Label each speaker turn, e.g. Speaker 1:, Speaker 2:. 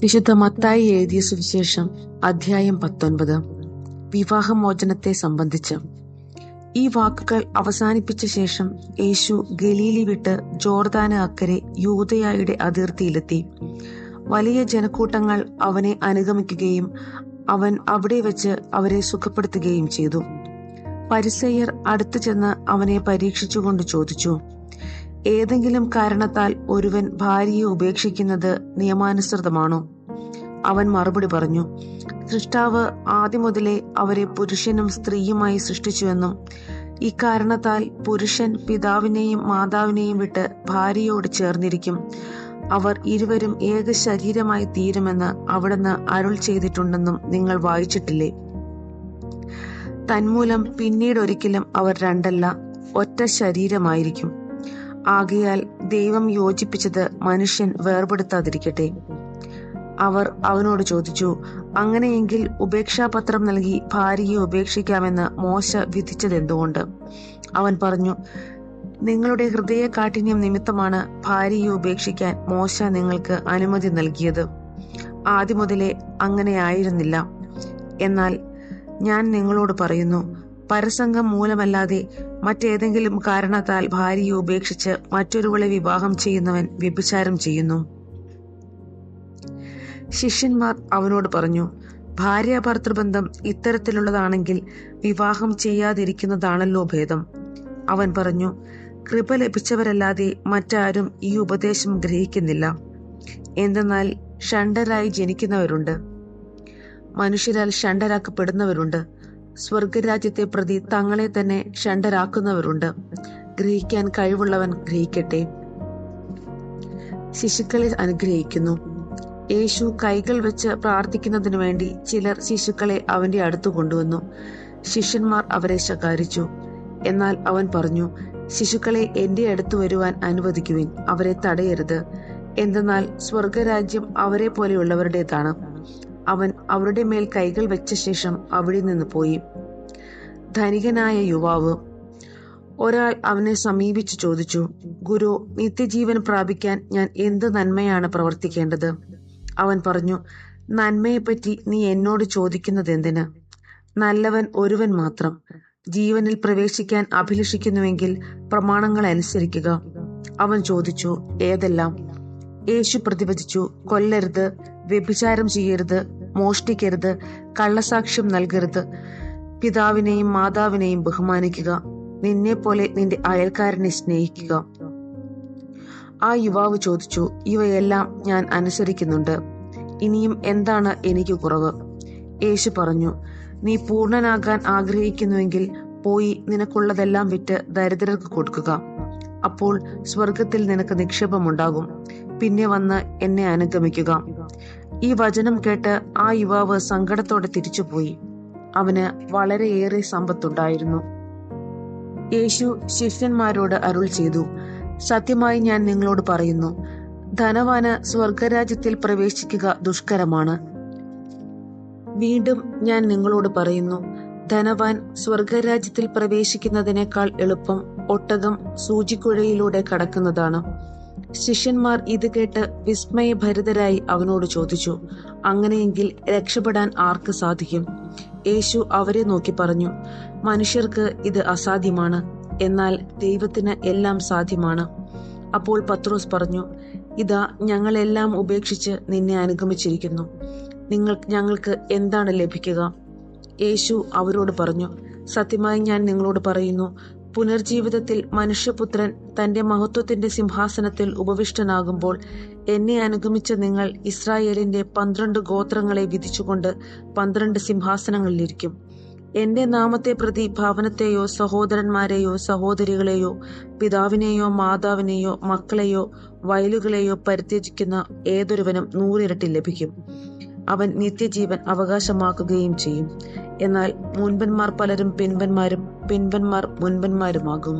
Speaker 1: വിശുദ്ധ മത്തായി എഴുതിയ സുവിശേഷം അധ്യായം പത്തൊൻപത്. വിവാഹമോചനത്തെ സംബന്ധിച്ച്. ഈ വാക്കുകൾ അവസാനിപ്പിച്ച ശേഷം യേശു ഗലീലി വിട്ട് ജോർദാന അക്കരെ യൂതയായുടെ അതിർത്തിയിലെത്തി. വലിയ ജനക്കൂട്ടങ്ങൾ അവനെ അനുഗമിക്കുകയും അവൻ അവിടെ വെച്ച് അവരെ സുഖപ്പെടുത്തുകയും ചെയ്തു. പരിസയ്യർ അടുത്തു ചെന്ന് അവനെ പരീക്ഷിച്ചുകൊണ്ട് ചോദിച്ചു ഏതെങ്കിലും കാരണത്താൽ ഒരുവൻ ഭാര്യയെ ഉപേക്ഷിക്കുന്നത് നിയമാനുസൃതമാണോ? അവൻ മറുപടി പറഞ്ഞു സൃഷ്ടാവ് ആദ്യം മുതലേ അവരെ പുരുഷനും സ്ത്രീയുമായി സൃഷ്ടിച്ചുവെന്നും ഇക്കാരണത്താൽ പുരുഷൻ പിതാവിനെയും മാതാവിനെയും വിട്ട് ഭാര്യയോട് ചേർന്നിരിക്കും. അവർ ഇരുവരും ഏക ശരീരമായി തീരുമെന്ന് അവിടുന്ന് അരുൾ ചെയ്തിട്ടുണ്ടെന്നും നിങ്ങൾ വായിച്ചിട്ടില്ലേ? തന്മൂലം പിന്നീടൊരിക്കലും അവർ രണ്ടല്ല ഒറ്റ ശരീരമായിരിക്കും. ആകയാൽ ദൈവം യോജിപ്പിച്ചത് മനുഷ്യൻ വേർപെടുത്താതിരിക്കട്ടെ. അവർ അവനോട് ചോദിച്ചു അങ്ങനെയെങ്കിൽ ഉപേക്ഷാപത്രം നൽകി ഭാര്യയെ ഉപേക്ഷിക്കാമെന്ന് മോശ വിധിച്ചതെന്തുകൊണ്ട്? അവൻ പറഞ്ഞു നിങ്ങളുടെ ഹൃദയ കാഠിന്യം നിമിത്തമാണ് ഭാര്യയെ ഉപേക്ഷിക്കാൻ മോശ നിങ്ങൾക്ക് അനുമതി നൽകിയത്. ആദ്യം മുതലേ അങ്ങനെയായിരുന്നില്ല എന്നാൽ ഞാൻ നിങ്ങളോട് പറയുന്നു പരസംഗം മൂലമല്ലാതെ മറ്റേതെങ്കിലും കാരണത്താൽ ഭാര്യയെ ഉപേക്ഷിച്ച് മറ്റൊരുവളെ വിവാഹം ചെയ്യുന്നവൻ വ്യഭിചാരം ചെയ്യുന്നു. ശിഷ്യന്മാർ അവനോട് പറഞ്ഞു ഭാര്യ ഭർത്തൃബന്ധം ഇത്തരത്തിലുള്ളതാണെങ്കിൽ വിവാഹം ചെയ്യാതിരിക്കുന്നതാണല്ലോ ഭേദം. അവൻ പറഞ്ഞു കൃപ ലഭിച്ചവരല്ലാതെ മറ്റാരും ഈ ഉപദേശം ഗ്രഹിക്കുന്നില്ല. എന്തെന്നാൽ ഷണ്ടരായി ജനിക്കുന്നവരുണ്ട്. മനുഷ്യരാൽ ഷണ്ടരാക്കപ്പെടുന്നവരുണ്ട് സ്വർഗരാജ്യത്തെ പ്രതി തങ്ങളെ തന്നെ ഷണ്ടരാക്കുന്നവരുണ്ട്. ഗ്രഹിക്കാൻ കഴിവുള്ളവൻ ഗ്രഹിക്കട്ടെ. ശിശുക്കളെ അനുഗ്രഹിക്കുന്നു. യേശു കൈകൾ വെച്ച് പ്രാർത്ഥിക്കുന്നതിനു വേണ്ടി ചിലർ ശിശുക്കളെ അവന്റെ അടുത്ത് കൊണ്ടുവന്നു. ശിഷ്യന്മാർ അവരെ ശകാരിച്ചു. എന്നാൽ അവൻ പറഞ്ഞു ശിശുക്കളെ എന്റെ അടുത്ത് വരുവാൻ അനുവദിക്കുവിൻ. അവരെ തടയരുത്. എന്തെന്നാൽ സ്വർഗരാജ്യം അവരെ പോലെയുള്ളവരുടേതാണ് അവൻ അവരുടെ മേൽ കൈകൾ വെച്ച ശേഷം അവിടെ നിന്ന് പോയി. ധനികനായ യുവാവ് ഒരാൾ അവനെ സമീപിച്ചു ചോദിച്ചു ഗുരു നിത്യജീവൻ പ്രാപിക്കാൻ ഞാൻ എന്ത് നന്മയാണ് പ്രവർത്തിക്കേണ്ടത്? അവൻ പറഞ്ഞു നന്മയെപ്പറ്റി നീ എന്നോട് ചോദിക്കുന്നത് എന്തിന് നല്ലവൻ ഒരുവൻ മാത്രം. ജീവനിൽ പ്രവേശിക്കാൻ അഭിലഷിക്കുന്നുവെങ്കിൽ പ്രമാണങ്ങൾ അനുസരിക്കുക. അവൻ ചോദിച്ചു ഏതെല്ലാം? യേശു പ്രതിവചിച്ചു കൊല്ലരുത് വ്യഭിചാരം ചെയ്യരുത് മോഷ്ടിക്കരുത് കള്ളസാക്ഷ്യം നൽകരുത്. പിതാവിനെയും മാതാവിനെയും ബഹുമാനിക്കുക. നിന്നെ പോലെ നിന്റെ അയൽക്കാരനെ സ്നേഹിക്കുക. ആ യുവാവ് ചോദിച്ചു ഇവയെല്ലാം ഞാൻ അനുസരിക്കുന്നുണ്ട്. ഇനിയും എന്താണ് എനിക്ക് കുറവ്? യേശു പറഞ്ഞു നീ പൂർണനാകാൻ ആഗ്രഹിക്കുന്നുവെങ്കിൽ പോയി നിനക്കുള്ളതെല്ലാം വിറ്റ് ദരിദ്രർക്ക് കൊടുക്കുക. അപ്പോൾ സ്വർഗത്തിൽ നിനക്ക് നിക്ഷേപമുണ്ടാകും. പിന്നെ വന്ന് എന്നെ അനുഗമിക്കുക. ഈ വചനം കേട്ട് ആ യുവാവ് സങ്കടത്തോടെ തിരിച്ചുപോയി. അവന് വളരെയേറെ സമ്പത്തുണ്ടായിരുന്നു. യേശു ശിഷ്യന്മാരോട് അരുൾ ചെയ്തു സത്യമായി ഞാൻ നിങ്ങളോട് പറയുന്നു ധനവാന് സ്വർഗരാജ്യത്തിൽ പ്രവേശിക്കുക ദുഷ്കരമാണ്. വീണ്ടും ഞാൻ നിങ്ങളോട് പറയുന്നു ധനവാൻ സ്വർഗരാജ്യത്തിൽ പ്രവേശിക്കുന്നതിനേക്കാൾ എളുപ്പം ഒട്ടകം സൂചിക്കുഴയിലൂടെ കടക്കുന്നതാണ്. ശിഷ്യന്മാർ ഇത് കേട്ട് വിസ്മയഭരിതരായി അവനോട് ചോദിച്ചു അങ്ങനെയെങ്കിൽ രക്ഷപ്പെടാൻ ആർക്ക് സാധിക്കും? യേശു അവരെ നോക്കി പറഞ്ഞു മനുഷ്യർക്ക് ഇത് അസാധ്യമാണ് എന്നാൽ ദൈവത്തിന് എല്ലാം സാധ്യമാണ്. അപ്പോൾ പത്രോസ് പറഞ്ഞു ഇതാ ഞങ്ങളെല്ലാം ഉപേക്ഷിച്ച് നിന്നെ അനുഗമിച്ചിരിക്കുന്നു. നിങ്ങൾ ഞങ്ങൾക്ക് എന്താണ് ലഭിക്കുക? യേശു അവരോട് പറഞ്ഞു സത്യമായി ഞാൻ നിങ്ങളോട് പറയുന്നു പുനർജീവിതത്തിൽ മനുഷ്യപുത്രൻ തന്റെ മഹത്വത്തിന്റെ സിംഹാസനത്തിൽ ഉപവിഷ്ടനാകുമ്പോൾ എന്നെ അനുഗമിച്ച നിങ്ങൾ ഇസ്രായേലിന്റെ പന്ത്രണ്ട് ഗോത്രങ്ങളെ വിധിച്ചുകൊണ്ട് പന്ത്രണ്ട് സിംഹാസനങ്ങളിലിരിക്കും. എന്റെ നാമത്തെ പ്രതി ഭവനത്തെയോ സഹോദരന്മാരെയോ സഹോദരികളെയോ പിതാവിനെയോ മാതാവിനെയോ മക്കളെയോ വയലുകളെയോ പരിത്യജിക്കുന്ന ഏതൊരുവനും നൂറിരട്ടി ലഭിക്കും. അവൻ നിത്യജീവൻ അവകാശമാക്കുകയും ചെയ്യും. എന്നാൽ മുൻപന്മാർ പലരും പിൻപന്മാരും പിൻപന്മാർ മുൻപന്മാരുമാകും